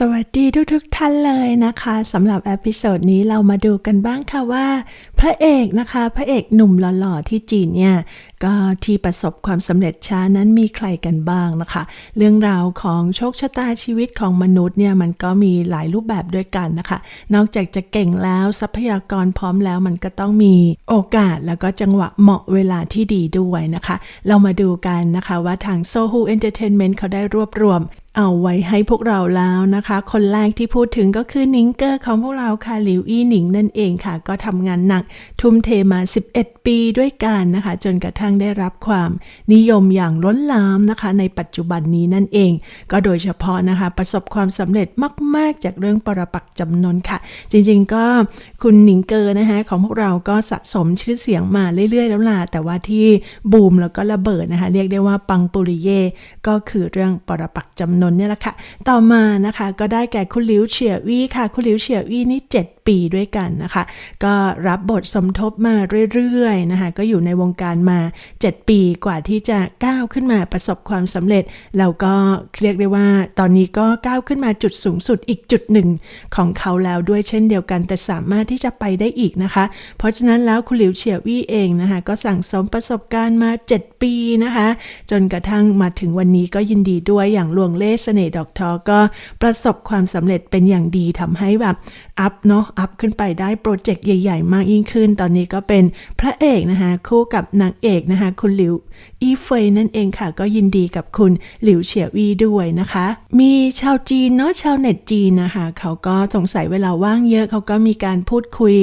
สวัสดีทุกๆทท่านเลยนะคะสำหรับเอพิโซดนี้เรามาดูกันบ้างค่ะว่า พระเอกนะคะ พระเอกหนุ่มหล่อๆที่จีนเนี่ยก็ที่ประสบความสำเร็จช้านั้นมีใครกันบ้างนะคะ เรื่องราวของโชคชะตาชีวิตของมนุษย์เนี่ยมันก็มีหลายรูปแบบด้วยกันนะคะ นอกจากจะเก่งแล้วทรัพยากรพร้อมแล้วมันก็ต้องมีโอกาสแล้วก็จังหวะเหมาะเวลาที่ดีด้วยนะคะ เรามาดูกันนะคะว่าทาง Sohu Entertainment เขาได้รวบรวม เอาไว้ให้พวกเราแล้วนะคะ คนแรกที่พูดถึงก็คือนิงเกอร์ของพวกเราค่ะหลิวอี้หนิงนั่นเองค่ะ ก็ทำงานหนัก ทุ่มเทมา 11 ปีด้วยกันนะคะ จนกระทั่งได้รับความนิยมอย่างล้นหลามนะคะ ในปัจจุบันนี้นั่นเอง ก็โดยเฉพาะนะคะ ประสบความสำเร็จมาก ๆ จากเรื่องปรปักจำนนค่ะ จริงๆก็คุณหนิงเกอร์นะคะของพวกเราก็สะสมชื่อเสียงมาเรื่อย ๆ แล้วล่ะแต่ว่าที่บูมแล้วก็ระเบิดนะคะ เรียกได้ว่าปังปุริเย่ก็คือเรื่องปรปักจำนนเนี่ยแหละค่ะ ต่อมานะคะก็ได้แก่คุณหลิวเฉียวี่ค่ะ คุณหลิวเฉียวี่นี่ 7 ปีด้วยกันนะคะ ก็รับบทสมทบมาเรื่อยๆนะคะ ก็อยู่ในวงการมา 7 ปีกว่าที่จะก้าวขึ้นมาประสบความสำเร็จ แล้วก็เรียกได้ว่าตอนนี้ก็ก้าวขึ้นมาจุดสูงสุดอีกจุดหนึ่งของเขาแล้วด้วยเช่นเดียวกัน แต่สามารถที่จะไปได้อีกนะคะ เพราะฉะนั้นแล้วคุณหลิวเฉียวี่เองนะคะ ก็สั่งสมประสบการณ์มา 7 ปีนะคะ จนกระทั่งมาถึงวันนี้ก็ยินดีด้วยอย่างลวงเล่ห์เสน่ห์ดอกทอก็ประสบความสำเร็จเป็นอย่างดีทำให้แบบอัพเนาะอัพขึ้นไปได้โปรเจกต์ใหญ่ๆ มากยิ่งขึ้น ตอนนี้ก็เป็นพระเอกนะคะคู่กับนางเอกนะคะคุณหลิวอีเฟยนั่นเองค่ะ ก็ยินดีกับคุณหลิวเฉียวีด้วยนะคะ มีชาวจีนเนาะชาวเน็ตจีนนะคะ เขาก็สงสัยเวลาว่างเยอะเขาก็มีการพูดคุย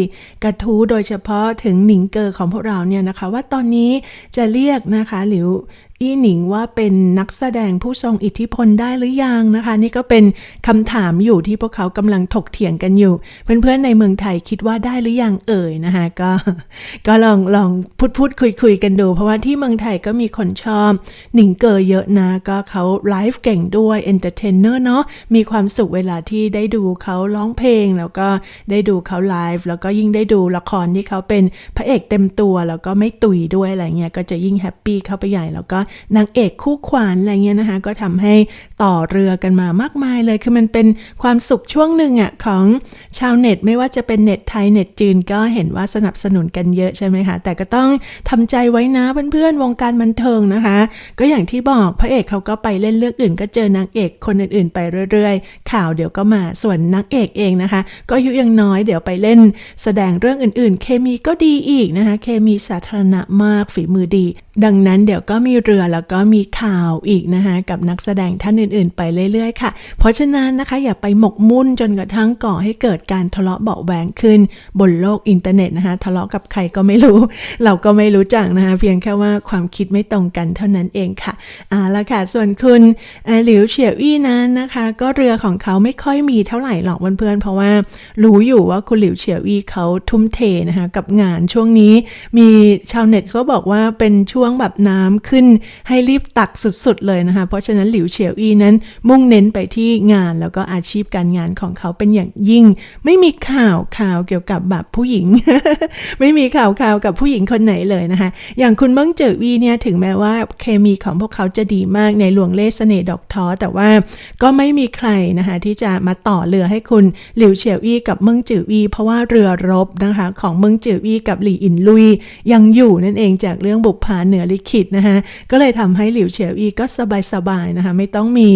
กระทู้โดยเฉพาะถึงหนิงเกอของพวกเราเนี่ยนะคะ ว่าตอนนี้จะเรียกนะคะหลิวอี้หนิงว่าเป็นนักแสดงผู้ทรงอิทธิพลได้หรือยังนะคะ นี่ก็เป็นคำถามอยู่ที่พวกเขากำลังถกเถียงกันอยู่ เพื่อนๆในเมืองไทยคิดว่าได้หรือยังเอ่ยนะคะก็ก็ลองลองพูดพูดคุยคุยกันดู เพราะว่าที่เมืองไทยก็มีคนชอบ หนิงเกอเยอะนะ ก็เขาไลฟ์เก่งด้วยเอนเตอร์เทนเนอร์เนาะมีความสุขเวลาที่ได้ดูเขาร้องเพลง แล้วก็ได้ดูเขาไลฟ์แล้วก็ยิ่งได้ดูละครที่เขาเป็นพระเอกเต็มตัว แล้วก็ไม่ตุยด้วยอะไรเงี้ยก็จะยิ่งแฮปปี้เข้าไปใหญ่แล้วก็นางเอกคู่ขวัญอะไรเงี้ยนะคะ ก็ทำให้ต่อเรือกันมามากมายเลย คือมันเป็นความสุขช่วงหนึ่งอะของชาวเน็ตไม่ว่าจะเป็นเน็ตไทยเน็ตจีนก็เห็นว่าสนับสนุนกันเยอะใช่ไหมคะ แต่ก็ต้องทำใจไว้นะเพื่อนๆวงการบันเทิงนะคะ ก็อย่างที่บอกพระเอกเขาก็ไปเล่นเรื่องอื่น ก็เจอนางเอกคนอื่นๆ ไปเรื่อยๆ ข่าวเดี๋ยวก็มาส่วนนางเอกเองนะคะ ก็อายุยังน้อยเดี๋ยวไปเล่น แสดงเรื่องอื่นๆ เคมีก็ดีอีกนะคะ เคมีสาธารณะมากฝีมือดี ดังนั้นเดี๋ยวก็มีเรือแล้วก็มีข่าวอีกนะคะกับนักแสดงท่านอื่นๆ ไปเรื่อยๆค่ะ เพราะฉะนั้นนะคะอย่าไปหมกมุ่นจนกระทั่งก่อให้เกิดการทะเลาะเบาะแหวงขึ้นบนโลกอินเทอร์เน็ตนะคะทะเลาะกับใครก็ไม่รู้ เราก็ไม่รู้จักนะคะเพียงแค่ว่าความคิดไม่ตรงกันเท่านั้นเองค่ะอ่าล้วค่ะส่วนคุณหลิวเฉียวอี้นั้นนะคะ ก็เรือของเขาไม่ค่อยมีเท่าไหร่หรอกเพื่อนๆเพราะว่ารู้อยู่ว่าคุณหลิวเฉียวอี้เขาทุ่มเทนะคะกับงานช่วงนี้ มีชาวเน็ตเขาบอกว่าเป็นช่วงแบบน้ำขึ้นให้รีบตักสุดๆเลยนะคะ เพราะฉะนั้นหลิวเฉียวอี้นั้นมุ่งเน้นไปที่งานแล้วก็อาชีพการงานของเขาเป็นอย่างยิ่ง ไม่มีข่าวข่าวเกี่ยวกับแบบผู้หญิง ไม่มีข่าวข่าวกับผู้หญิงคนไหนเลยนะคะ อย่างคุณเบิ้งเจอวีเนี่ยถึงแม้ว่าเคมีของพวกเขาจะดีมากในหลวงเล่ห์เสน่ห์ดอกท้อแต่ว่าก็ไม่มีใครนะคะที่จะมาต่อเรือให้คุณหลิวเฉียวอี้กับเมิงจือวีเพราะว่าเรือรบนะคะของเมิงจือวีกับหลี่อินลุยยังอยู่นั่นเองจากเรื่องบุพผาเหนือลิขิตนะคะก็เลยทำให้หลิวเฉียวอีก็สบายๆนะคะ ไม่ต้องมี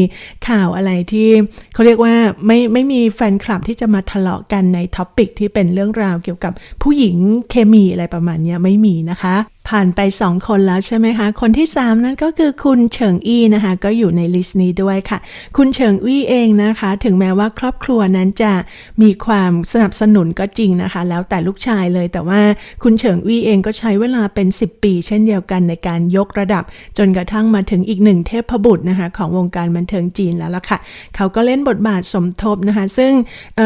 ข่าวอะไรที่เขาเรียกว่าไม่ไม่มีแฟนคลับที่จะมาทะเลาะกันในท็อปิกที่เป็นเรื่องราวเกี่ยวกับผู้หญิงเคมีอะไรประมาณนี้ไม่มีนะคะ ผ่านไป 2 คนแล้วใช่ไหมคะ คนที่ 3 นั่นก็คือคุณเฉิงอี้นะคะ ก็อยู่ในลิสต์นี้ด้วยค่ะ คุณเฉิงอี้เองนะคะ ถึงแม้ว่าครอบครัวนั้นจะมีความสนับสนุนก็จริงนะคะ แล้วแต่ลูกชายเลย แต่ว่าคุณเฉิงอี้เองก็ใช้เวลาเป็น 10 ปี เช่นเดียวกันในการยกระดับ จนกระทั่งมาถึงอีกหนึ่งเทพบุตรนะคะของวงการบันเทิงจีนแล้วล่ะค่ะ เขาก็เล่นบทบาทสมทบนะคะ ซึ่ง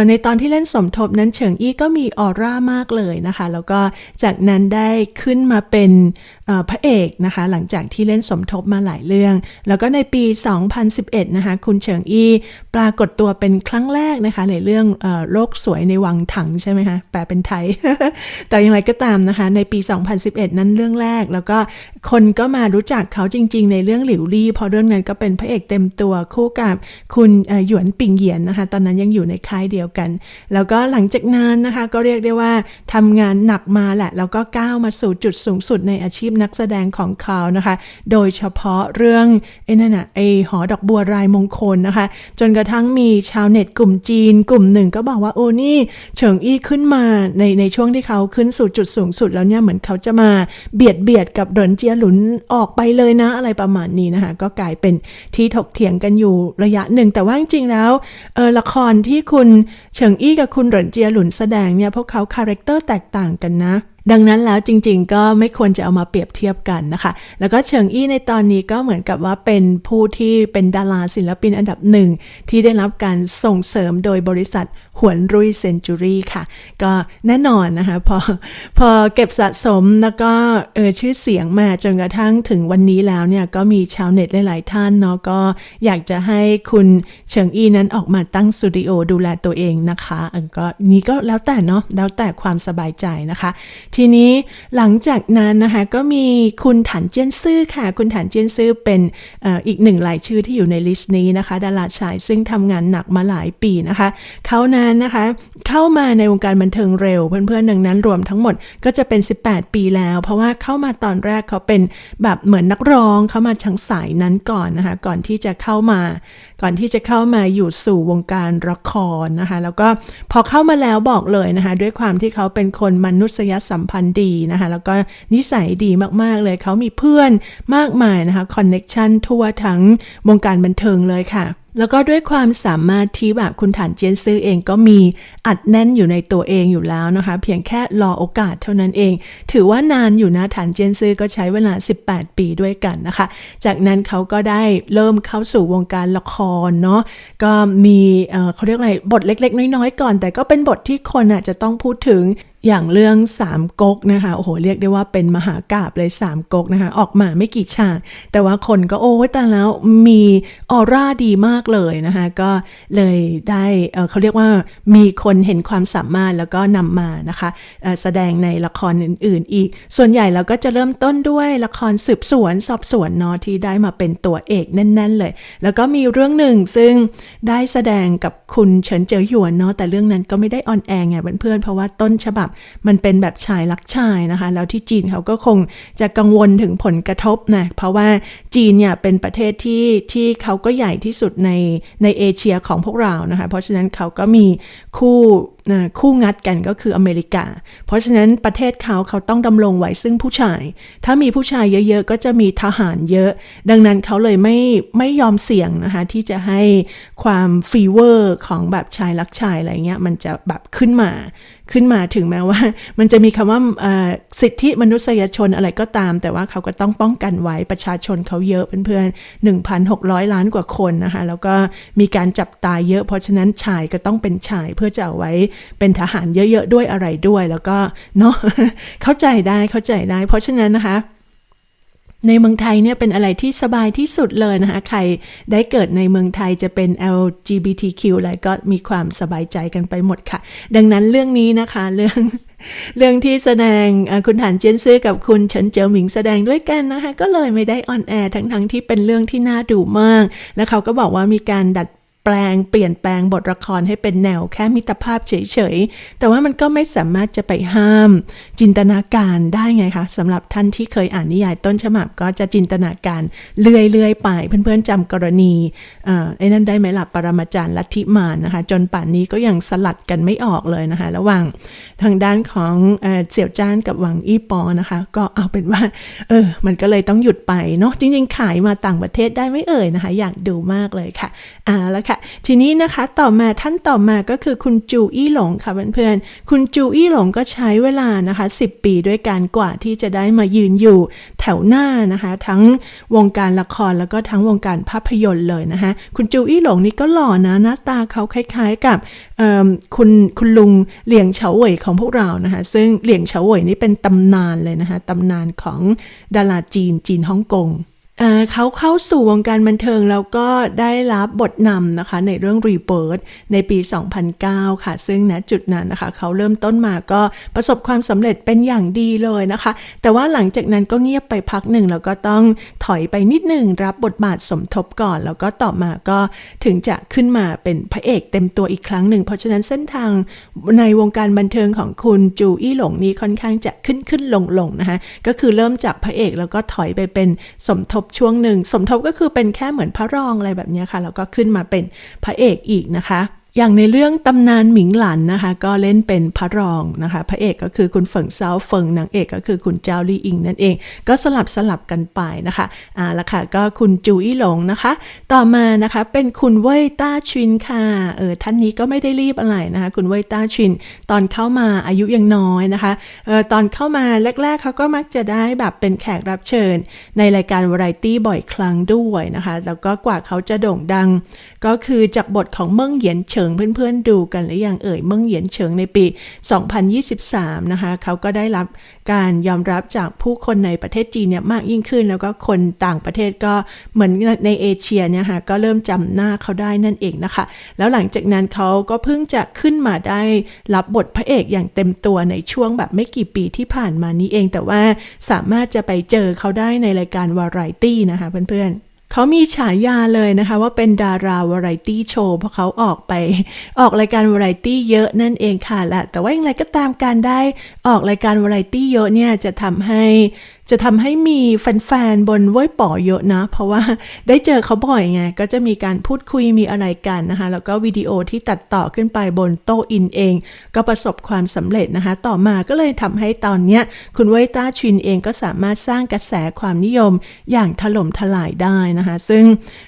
ในตอนที่เล่นสมทบนั้นเฉิงอี้ก็มีออร่ามากเลยนะคะ แล้วก็จากนั้นได้ขึ้นมาเป็นเอ่อพระเอกนะคะหลังจากที่เล่นสมทบมาหลายเรื่อง แล้วก็ในปี 2011 นะคะคุณเฉิงอี้ปรากฏตัวเป็นครั้งแรกนะคะในเรื่องอโลกสวยในวังถังใช่ไหมคะแปลเป็นไทย แต่อย่างไรก็ตามนะคะในปี 2011 นั้นเรื่องแรกแล้วก็ คนก็มารู้จักเขาจริง ๆ ในเรื่องหลิวลี่เพราะเรื่องนั้นก็เป็นพระเอกเต็มตัวคู่กับคุณหยวนปิงเหยียนนะคะ ตอนนั้นยังอยู่ในค่ายเดียวกัน แล้วก็หลังจากนั้นนะคะก็เรียกได้ว่าทำงานหนักมาแหละ แล้วก็ก้าวมาสู่จุดสูงสุดในอาชีพนักแสดงของเขานะคะ โดยเฉพาะเรื่องไอ้นั่นน่ะไอ้หอดอกบัวรายมงคลนะคะ จนกระทั่งมีชาวเน็ตกลุ่มจีน กลุ่มหนึ่งก็บอกว่าโอ้นี่เฉิงอี้ขึ้นมาในในช่วงที่เขาขึ้นสู่จุดสูงสุดแล้วเนี่ยเหมือนเขาจะมาเบียดเบียดกับเหรินเจียหลุนออกไปเลยนะอะไรประมาณนี้นะคะ ก็กลายเป็นที่ถกเถียงกันอยู่ระยะหนึ่ง แต่ว่าจริงๆแล้วเออละครที่คุณเฉิงอี้กับคุณหรินเจียหลุนแสดงเนี่ยพวกเขาคาแรคเตอร์แตกต่างกันนะดังนั้นแล้วจริงๆ ก็ไม่ควรจะเอามาเปรียบเทียบกันนะคะ แล้วก็เฉิงอี้ในตอนนี้ก็เหมือนกับว่าเป็นผู้ที่เป็นดาราศิลปินอันดับหนึ่งที่ได้รับการส่งเสริมโดยบริษัทหวนรุยเซนจูรี่ค่ะ ก็แน่นอนนะคะพอพอเก็บสะสมแล้วก็เออชื่อเสียงมาจนกระทั่งถึงวันนี้แล้วเนี่ย ก็มีชาวเน็ตหลายๆท่านเนาะก็อยากจะให้คุณเฉิงอี้นั้นออกมาตั้งสตูดิโอดูแลตัวเองนะคะก็นี้ก็แล้วแต่เนาะแล้วแต่ความสบายใจนะคะ ทีนี้หลังจากนั้นนะคะก็มีคุณถันเจียนซื่อค่ะ คุณถันเจียนซื่อเป็นออีกหนึ่งรายชื่อที่อยู่ในลิสต์นี้นะคะ ดาราชายซึ่งทำงานหนักมาหลายปีนะคะเขานั้นนะคะ เข้ามาในวงการบันเทิงเร็ว เพื่อนๆดังนั้นรวมทั้งหมดก็จะเป็น 18 ปีแล้ว เพราะว่าเข้ามาตอนแรกเขาเป็นแบบเหมือนนักร้องเข้ามาทางสายนั้นก่อนนะคะ ก่อนที่จะเข้ามา ก่อนที่จะเข้ามาอยู่สู่วงการละครนะคะ แล้วก็พอเข้ามาแล้วบอกเลยนะคะ ด้วยความที่เขาเป็นคนมนุษยสัมพันธ์ดีนะคะ แล้วก็นิสัยดีมากๆเลยเขามีเพื่อนมากมายนะคะคอนเน็ชันทั่วทั้งวงการบันเทิงเลยค่ะแล้วก็ด้วยความสามารถที่แบบคุณฐานเจียนซื้อเองก็มีอัดแน่นอยู่ในตัวเองอยู่แล้วนะคะ เพียงแค่รอโอกาสเท่านั้นเอง ถือว่านานอยู่นะฐานเจียนซื้อก็ใช้เวลา 18 ปีด้วยกันนะคะ จากนั้นเขาก็ได้เริ่มเข้าสู่วงการละครเนาะก็มีเอ่อเขาเรียกอะไรบทเล็ก ๆ น้อยๆก่อน แต่ก็เป็นบทที่คนอะจะต้องพูดถึง อย่างเรื่องสามก๊กนะคะโอ้โหเรียกได้ว่าเป็นมหากาบเลยสามก๊กนะคะ ออกมาไม่กี่ฉาก แต่ว่าคนก็โอ้ยแต่แล้วมีออร่าดีมากเลยนะคะ ก็เลยได้เเขาเรียกว่ามีคนเห็นความสามารถแล้วก็นำมานะคะแสดงในละครอื่น ๆ อีก ส่วนใหญ่เราก็จะเริ่มต้นด้วยละครสืบสวนสอบสวนเนาะที่ได้มาเป็นตัวเอกแน่น ๆ เลย แล้วก็มีเรื่องหนึ่งซึ่งได้แสดงกับคุณเฉินเจ๋อหยวนเนาะแต่เรื่องนั้นก็ไม่ได้ออนแอร์ไงเพื่อนๆเพราะว่าต้นฉบับมันเป็นแบบชายรักชายนะคะ แล้วที่จีนเขาก็คงจะกังวลถึงผลกระทบนะ เพราะว่าจีนเนี่ยเป็นประเทศที่ที่เขาก็ใหญ่ที่สุดในในเอเชียของพวกเรานะคะ เพราะฉะนั้นเขาก็มีคู่ นะคู่งัดกันก็คืออเมริกา เพราะฉะนั้นประเทศเขาเขาต้องดำรงไว้ซึ่งผู้ชาย ถ้ามีผู้ชายเยอะๆ ก็จะมีทหารเยอะ ดังนั้นเขาเลยไม่ไม่ยอมเสี่ยงนะคะที่จะให้ความฟีเวอร์ของแบบชายรักชายอะไรเงี้ยมันจะแบบขึ้นมาขึ้นมาถึงแม้ว่า มันจะมีคำว่าสิทธิมนุษยชนอะไรก็ตาม แต่ว่าเขาก็ต้องป้องกันไว้ประชาชนเขาเยอะเพื่อนๆ1,600 ล้านกว่าคนนะคะแล้วก็มีการจับตายเยอะ เพราะฉะนั้นชายก็ต้องเป็นชายเพื่อจะเอาไว้เป็นทหารเยอะๆด้วยอะไรด้วยแล้วก็เนาะเข้าใจได้เข้าใจได้ เพราะฉะนั้นนะคะในเมืองไทยเนี่ยเป็นอะไรที่สบายที่สุดเลยนะคะ ใครได้เกิดในเมืองไทยจะเป็น LGBTQ อะไรก็มีความสบายใจกันไปหมดค่ะ ดังนั้นเรื่องนี้นะคะเรื่องเรื่องที่แสดงคุณฐานเจียนซื่อกับคุณเฉินเจ๋อหมิงแสดงด้วยกันนะคะ ก็เลยไม่ได้ออนแอร์ทั้งๆที่เป็นเรื่องที่น่าดูมาก แล้วเขาก็บอกว่ามีการดัด แปลงเปลี่ยนแปลงบทละครให้เป็นแนวแค่มิตรภาพเฉยๆ แต่ว่ามันก็ไม่สามารถจะไปห้าม จินตนาการได้ไงคะสำหรับท่านที่เคยอ่านนิยายต้นฉบับก็จะจินตนาการเลื่อยๆไป เพื่อนๆจำกรณีไอ้นั่นได้ไหมล่ะปรมาจารย์ลัทธิมารนะคะ จนป่านนี้ก็ยังสลัดกันไม่ออกเลยนะคะ ระหว่างทางด้านของเอเสี่ยวจ้านกับหวังอี้ปอนะคะ ก็เอาเป็นว่าเออมันก็เลยต้องหยุดไปเนาะจริงๆขายมาต่างประเทศได้ไม่เอ่ยนะคะ อยากดูมากเลยค่ะอ่าแล้วค่ะทีนี้นะคะต่อมาท่านต่อมาก็คือคุณจูอี้หลงค่ะเพื่อนๆ คุณจูอี้หลงก็ใช้เวลานะคะ 10 ปีด้วยการกว่าที่จะได้มายืนอยู่แถวหน้านะคะ ทั้งวงการละครแล้วก็ทั้งวงการภาพยนตร์เลยนะคะ คุณจูอี้หลงนี่ก็หล่อนะหน้าตาเขาคล้ายๆกับคุณคุณลุงเหลียงเฉาเหวยของพวกเรานะคะ ซึ่งเหลียงเฉาเหวยนี่เป็นตำนานเลยนะคะตำนานของดาราจีนจีนฮ่องกง เขาเข้าสู่วงการบันเทิงแล้วก็ได้รับบทนำนะคะในเรื่อง Rebirth ในปี 2009 ค่ะ ซึ่งณจุดนั้นนะคะ เขาเริ่มต้นมาก็ประสบความสำเร็จเป็นอย่างดีเลยนะคะ แต่ว่าหลังจากนั้นก็เงียบไปพักหนึ่ง แล้วก็ต้องถอยไปนิดหนึ่งรับบทบาทสมทบก่อน แล้วก็ต่อมาก็ถึงจะขึ้นมาเป็นพระเอกเต็มตัวอีกครั้งหนึ่ง เพราะฉะนั้นเส้นทางในวงการบันเทิงของคุณจูอี้หลงนี่ค่อนข้างจะขึ้นขึ้นลงลงนะคะก็คือเริ่มจากพระเอกแล้วก็ถอยไปเป็นสมทบช่วงหนึ่ง สมทบก็คือเป็นแค่เหมือนพระรองอะไรแบบนี้ค่ะ แล้วก็ขึ้นมาเป็นพระเอกอีกนะคะ อย่างในเรื่องตำนานหมิงหลันนะคะ ก็เล่นเป็นพระรองนะคะ พระเอกก็คือคุณเฟิงเซาเฟิงนางเอกก็คือคุณเจ้าลี่อิงนั่นเอง ก็สลับสลับกันไปนะคะอ่าละค่ะก็คุณจูอี้หลงนะคะ ต่อมานะคะเป็นคุณเว่ยต้าชินค่ะเออท่านนี้ก็ไม่ได้รีบอะไรนะคะ คุณเว่ยต้าชิน ตอนเข้ามาอายุยังน้อยนะคะเออตอนเข้ามาแรกๆเขาก็มักจะได้แบบเป็นแขกรับเชิญ ในรายการวาไรตี้บ่อยครั้งด้วยนะคะ แล้วก็กว่าเขาจะโด่งดัง ก็คือจากบทของเมิ่งเหยียนเฉิงเพื่อนๆดูกันหรือยังเอ่ยเมิ่งเหยียนเฉิงในปี 2023 นะคะเขาก็ได้รับการยอมรับจากผู้คนในประเทศจีนเนี่ยมากยิ่งขึ้น แล้วก็คนต่างประเทศก็เหมือนในเอเชียเนี่ยค่ะก็เริ่มจำหน้าเขาได้นั่นเองนะคะ แล้วหลังจากนั้นเขาก็เพิ่งจะขึ้นมาได้รับบทพระเอกอย่างเต็มตัวในช่วงแบบไม่กี่ปีที่ผ่านมานี้เองแต่ว่าสามารถจะไปเจอเขาได้ในรายการวาไรตี้นะคะเพื่อนๆ เขามีฉายาเลยนะคะว่าเป็นดาราวาไรตี้โชว์เพราะเขาออกไปออกรายการวาไรตี้เยอะนั่นเองค่ะแหละแต่ว่าอย่างไรก็ตามการได้ออกรายการวาไรตี้เยอะเนี่ยจะทำให้ จะทำให้มีแฟนๆบนเว้ยป๋อเยอะนะ เพราะว่าได้เจอเขาบ่อยไง ก็จะมีการพูดคุยมีอะไรกันนะคะ แล้วก็วิดีโอที่ตัดต่อขึ้นไปบนโตอินเอง ก็ประสบความสำเร็จนะคะ ต่อมาก็เลยทำให้ตอนเนี้ยคุณเว่ยต้าชินเองก็สามารถสร้างกระแสความนิยมอย่างถล่มทลายได้นะคะ ซึ่ง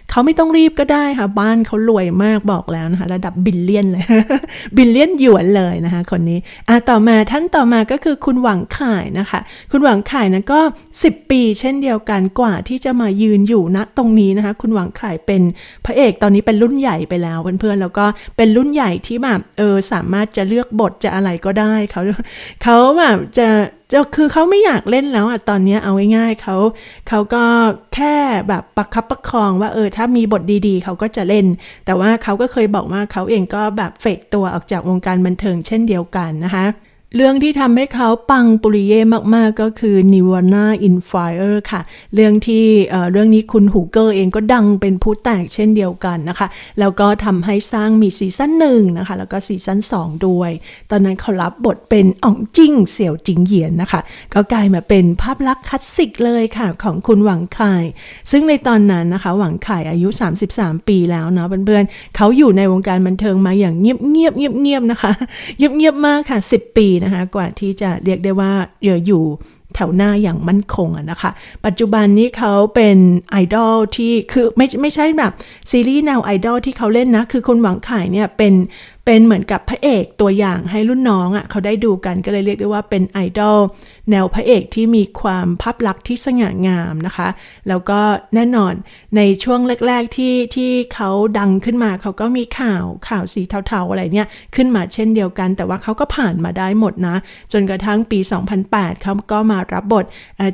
เขาไม่ต้องรีบก็ได้ค่ะ บ้านเขารวยมากบอกแล้วนะคะ ระดับบิลเลียนเลย บิลเลียนหยวนเลยนะคะ คนนี้อะต่อมาท่านต่อมาก็คือคุณหวังข่ายนะคะ คุณหวังข่ายนั้นก็10 ปี เช่นเดียวกันกว่าที่จะมายืนอยู่ณตรงนี้นะคะ คุณหวังข่ายเป็นพระเอกตอนนี้เป็นรุ่นใหญ่ไปแล้วเพื่อนๆแล้วก็เป็นรุ่นใหญ่ที่แบบเออสามารถจะเลือกบทจะอะไรก็ได้เขาเขาแบบจะจะคือเขาไม่อยากเล่นแล้วอะตอนนี้เอาง่ายๆเขาเขาก็แค่แบบประคับประคองว่าเออถ้ามีบทดีๆ เขาก็จะเล่น แต่ว่าเขาก็เคยบอกว่าเขาเองก็แบบเฟดตัวออกจากวงการบันเทิงเช่นเดียวกันนะคะ เรื่องที่ทำให้เขาปังปุริเย่มาก ๆ ก็คือ Nirvana in Fire ค่ะ เรื่องที่เเรื่องนี้คุณหูเกอร์เองก็ดังเป็นผู้แตกเช่นเดียวกันนะคะ แล้วก็ทำให้สร้างมีซีซั่นหนึ่งนะคะ แล้วก็ซีซั่น2 ด้วย ตอนนั้นเขารับบทเป็นอ่องจิ้งเสี่ยวจิงเหยียนนะคะ ก็กลายมาเป็นภาพลักษณ์คลาสสิกเลยค่ะ ของคุณหวังไข่ซึ่งในตอนนั้นนะคะ หวังไข่อายุ 33 ปีแล้วเนาะเพื่อนๆเขาอยู่ในวงการบันเทิงมาอย่างเงียบเงียบเงียบเงียบๆนะคะเงียบเงียบๆมากค่ะ 10 ปีนะคะกว่าที่จะเรียกได้ว่าเอยู่แถวหน้าอย่างมั่นคงอะนะคะ ปัจจุบันนี้เขาเป็นไอดอลที่คือไม่ไม่ใช่แบบซีรีส์แนวไอดอลที่เขาเล่นนะ คือคนหวังขายเนี่ยเป็นเป็นเหมือนกับพระเอกตัวอย่างให้รุ่นน้องอะ่ะเขาได้ดูกันก็เลยเรียกได้ว่าเป็นไอดอลแนวพระเอกที่มีความภาพลักษณ์ที่สง่างามนะคะ แล้วก็แน่นอนในช่วงแรก ๆ ที่ที่เขาดังขึ้นมาเขาก็มีข่าวข่าวสีเทาๆอะไรเนี่ยขึ้นมาเช่นเดียวกัน แต่ว่าเขาก็ผ่านมาได้หมดนะ จนกระทั่งปี 2008เขาก็มารับบท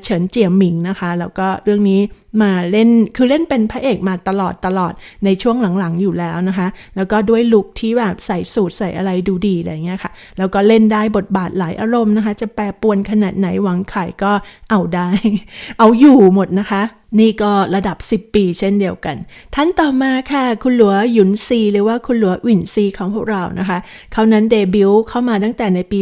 เฉินเจียหมิงนะคะ แล้วก็เรื่องนี้มาเล่นคือเล่นเป็นพระเอกมาตลอดตลอดในช่วงหลังๆอยู่แล้วนะคะ แล้วก็ด้วยลุคที่แบบใส่สูทใส่อะไรดูดีอะไรเงี้ยค่ะแล้วก็เล่นได้บทบาทหลายอารมณ์นะคะ จะแปรปรวนขนาดไหนหวังไข่ก็เอาได้ เอาอยู่หมดนะคะ นี่ก็ระดับ 10 ปีเช่นเดียวกัน ท่านต่อมาค่ะ คุณหลัวหยุนซี หรือว่าคุณหลัวหวินซีของพวกเรานะคะ เขานั้นเดบิวต์เข้ามาตั้งแต่ในปี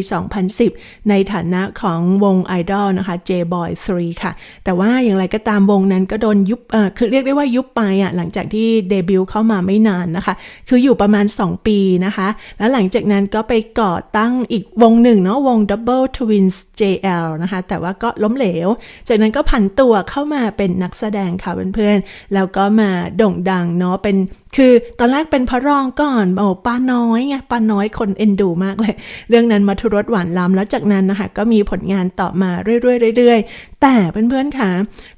2010 ในฐานะของวงไอดอลนะคะ J-Boy 3 ค่ะ แต่ว่าอย่างไรก็ตามวงนั้นก็โดนยุบเอ่อคือเรียกได้ว่ายุบไปอะหลังจากที่เดบิวต์เข้ามาไม่นานนะคะ คืออยู่ประมาณ 2 ปีนะคะ แล้วหลังจากนั้นก็ไปก่อตั้งอีกวงหนึ่งเนาะวง Double Twins JL นะคะ แต่ว่าก็ล้มเหลว จากนั้นก็ผันตัวเข้ามาเป็นนักแสดงค่ะเพื่อนๆ แล้วก็มาโด่งดังเนาะเป็นคือตอนแรกเป็นพระรองก่อนโอ้ป้าน้อยไงป้าน้อยคนเอ็นดูมากเลย เรื่องนั้นมาทุรสหวานล้ำแล้วจากนั้นนะคะก็มีผลงานต่อมาเรื่อยๆเรื่อยๆแต่เพื่อนๆค่ะ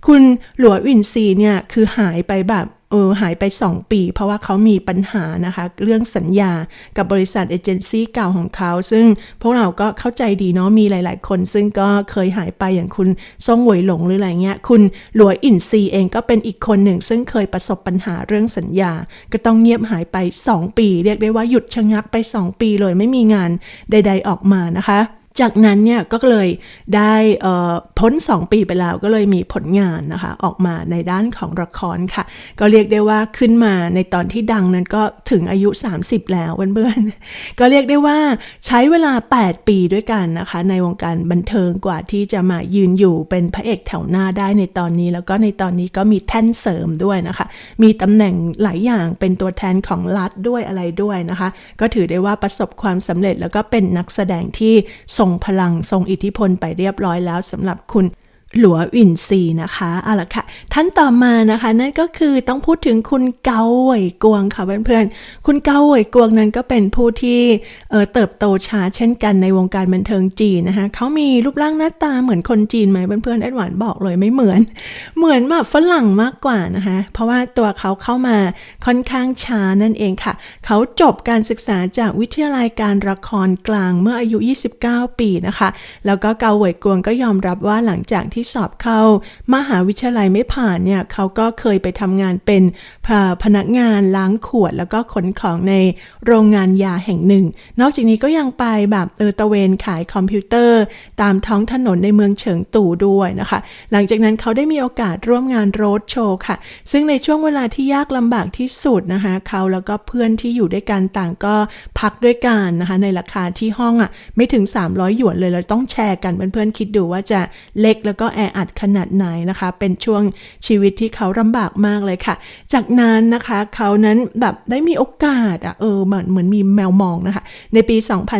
คุณหลัววินซีเนี่ยคือหายไปแบบ เออหายไป 2 ปี เพราะว่าเขามีปัญหานะคะ เรื่องสัญญากับบริษัทเอเจนซี่เก่าของเขา ซึ่งพวกเราก็เข้าใจดีเนาะมีหลาย ๆ คน ซึ่งก็เคยหายไปอย่างคุณซ่งหวยหลงหรืออะไรเงี้ย คุณหลัวอินซีเองก็เป็นอีกคนหนึ่ง ซึ่งเคยประสบปัญหาเรื่องสัญญา ก็ต้องเงียบหายไป 2 ปี เรียกได้ว่าหยุดชะงักไป 2 ปีเลยไม่มีงานใด ๆ ออกมานะคะ จากนั้นเนี่ยก็เลยได้พ้น 2 ปีไปแล้วก็เลยมีผลงานนะคะ ออกมาในด้านของละครค่ะ ก็เรียกได้ว่าขึ้นมาในตอนที่ดังนั้นก็ถึงอายุ 30 แล้วเพื่อนๆก็เรียกได้ว่าใช้เวลา 8 ปีด้วยกันนะคะ ในวงการบันเทิงกว่าที่จะมายืนอยู่เป็นพระเอกแถวหน้าได้ในตอนนี้ แล้วก็ในตอนนี้ก็มีแท่นเสริมด้วยนะคะ มีตำแหน่งหลายอย่างเป็นตัวแทนของรัฐด้วยอะไรด้วยนะคะ ก็ถือได้ว่าประสบความสำเร็จแล้วก็เป็นนักแสดงที่ทรงพลังทรงอิทธิพลไปเรียบร้อยแล้วสำหรับคุณ หลัววินซีนะคะเอาละค่ะท่านต่อมานะคะ นั่นก็คือต้องพูดถึงคุณเกาเหวยกวงค่ะเพื่อนๆ คุณเกาเหวยกวงนั้นก็เป็นผู้ที่เเติบโตช้าเช่นกันในวงการบันเทิงจีนนะคะเขามีรูปร่างหน้าตาเหมือนคนจีนไหมเพื่อนๆแอดหวานบอกเลยไม่เหมือน เหมือนแบบฝรั่งมากกว่านะคะ เพราะว่าตัวเขาเข้ามาค่อนข้างช้านั่นเองค่ะ เขาจบการศึกษาจากวิทยาลัยการละครกลางเมื่ออายุ 29 ปีนะคะ แล้วก็เกาเหวยกวงก็ยอมรับว่าหลังจากที่ที่สอบเข้า มหาวิทยาลัยไม่ผ่านเนี่ยเขาก็เคยไปทำงานเป็นพนักงานล้างขวด แล้วก็ขนของในโรงงานยาแห่งหนึ่ง นอกจากนี้ก็ยังไปแบบเออตะเวนขายคอมพิวเตอร์ ตามท้องถนนในเมืองเฉิงตู่ด้วยนะคะ หลังจากนั้นเขาได้มีโอกาสร่วมงานโรดโชว์ค่ะ ซึ่งในช่วงเวลาที่ยากลำบากที่สุดนะคะ เขาแล้วก็เพื่อนที่อยู่ด้วยกันต่างก็พักด้วยกันนะคะ ในราคาที่ห้องอะไม่ถึง 300 หยวนเลยเราต้องแชร์กันเพื่อนๆคิดดูว่าจะเล็กแล้วก็แออัดขนาดไหนนะคะ เป็นช่วงชีวิตที่เขาลำบากมากเลยค่ะ จากนั้นนะคะเขานั้นแบบได้มีโอกาสอะเออเหมือนเหมือนมีแมวมองนะคะ ในปี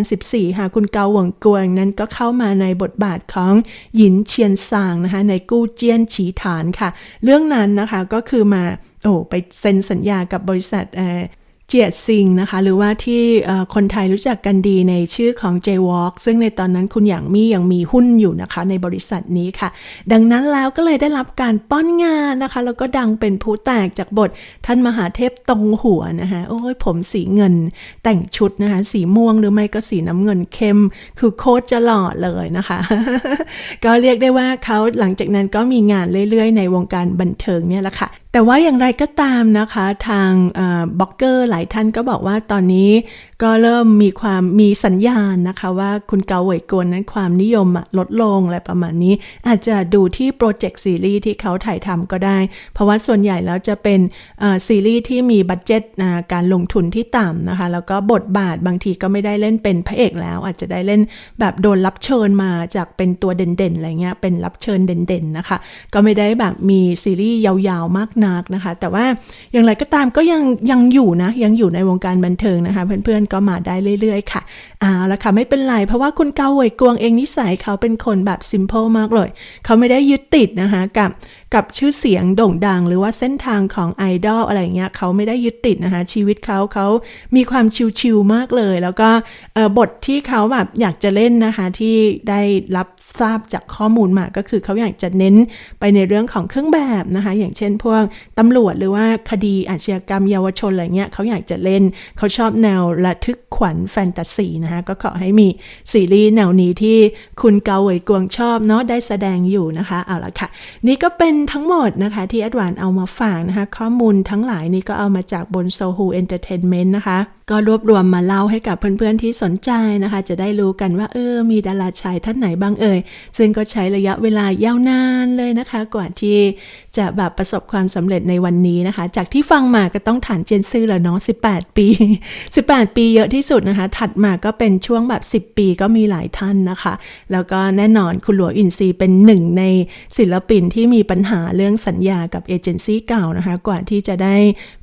2014 ค่ะ คุณเกาหวงกวงนั้นก็เข้ามาในบทบาทของหยินเชียนซางนะคะ ในกู้เจียนฉีฐานค่ะ เรื่องนั้นนะคะก็คือมาโอ้ไปเซ็นสัญญากับบริษัท เจียซิงนะคะ หรือว่าที่คนไทยรู้จักกันดีในชื่อของ J-Walk ซึ่งในตอนนั้นคุณหยางมี่ยังมีหุ้นอยู่นะคะในบริษัทนี้ค่ะ ดังนั้นแล้วก็เลยได้รับการป้อนงานนะคะ แล้วก็ดังเป็นผู้แตกจากบทท่านมหาเทพตรงหัวนะคะโอ้ยผมสีเงินแต่งชุดนะคะ สีม่วงหรือไม่ก็สีน้ำเงินเข้ม คือโคตรจะหล่อเลยนะคะ ก็เรียกได้ว่าเขาหลังจากนั้นก็มีงานเรื่อยๆ ในวงการบันเทิงเนี่ยแหละค่ะแต่ว่าอย่างไรก็ตามนะคะ ทางบล็อกเกอร์หลายท่านก็บอกว่าตอนนี้ก็เริ่มมีความมีสัญญาณนะคะ ว่าคุณเกาเหวยกวนนั้นความนิยมลดลงอะไรประมาณนี้ อาจจะดูที่โปรเจกต์ซีรีส์ที่เขาถ่ายทำก็ได้ เพราะว่าส่วนใหญ่แล้วจะเป็นซีรีส์ที่มีบัตเจ็ตการลงทุนที่ต่ำนะคะ แล้วก็บทบาทบางทีก็ไม่ได้เล่นเป็นพระเอกแล้ว อาจจะได้เล่นแบบโดนรับเชิญมาจากเป็นตัวเด่นๆอะไรเงี้ยเป็นรับเชิญเด่นๆนะคะ ก็ไม่ได้แบบมีซีรีส์ยาวๆมากนักนะคะ แต่ว่าอย่างไรก็ตามก็ยังยังอยู่นะ ยังอยู่ในวงการบันเทิงนะคะ เพื่อนๆก็มาได้เรื่อยๆ ค่ะเอาละค่ะไม่เป็นไร เพราะว่าคุณเกาเหวยกวงเองนิสัยเขาเป็นคนแบบซิมเ l ิลมากเลย เขาไม่ได้ยึดติดนะคะกับกับชื่อเสียงโด่งดัง หรือว่าเส้นทางของไอดอลอะไรเงี้ยเขาไม่ได้ยึดติดนะคะชีวิตเขาเขามีความชิวๆมากเลย แล้วก็บทที่เขาแบบอยากจะเล่นนะคะที่ได้รับ ทราบจากข้อมูลมาก็คือเขาอยากจะเน้นไปในเรื่องของเครื่องแบบนะคะอย่างเช่นพวกตำรวจหรือว่าคดีอาชญากรรมเยาวชนอะไรเงี้ยเขาอยากจะเล่นเขาชอบแนวระทึกขวัญแฟนตาซีนะคะก็ขอให้มีซีรีส์แนวนี้ที่คุณเกาเหวยกวงชอบเนาะได้แสดงอยู่นะคะเอาละค่ะ นี่ก็เป็นทั้งหมดนะคะที่แอดวานเอามาฝากนะคะข้อมูลทั้งหลายนี้ก็เอามาจากบนโซฮูเอนเตอร์เทนเมนต์นะคะ ก็รวบรวมมาเล่าให้กับเพื่อนๆที่สนใจนะคะ จะได้รู้กันว่าเออมีดาราชายท่านไหนบ้างเอ่ย ซึ่งก็ใช้ระยะเวลายาวนานเลยนะคะ กว่าที่จะแบบประสบความสำเร็จในวันนี้นะคะ จากที่ฟังมาก็ต้องฐานเจนซื่อแล้วเนาะ18 ปี 18 ปีเยอะที่สุดนะคะ ถัดมาก็เป็นช่วงแบบ 10 ปีก็มีหลายท่านนะคะ แล้วก็แน่นอนคุณหลวงอินซีเป็นหนึ่งในศิลปินที่มีปัญหาเรื่องสัญญากับเอเจนซี่เก่านะคะ กว่าที่จะได้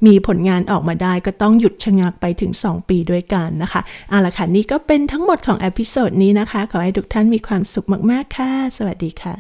มีผลงานออกมาได้ก็ต้องหยุดชะงักไปถึง2 ปีด้วยกันนะคะเอาละค่ะนี่ก็เป็นทั้งหมดของเอพิโซดนี้นะคะ ขอให้ทุกท่านมีความสุขมาก ๆ ค่ะ สวัสดีค่ะ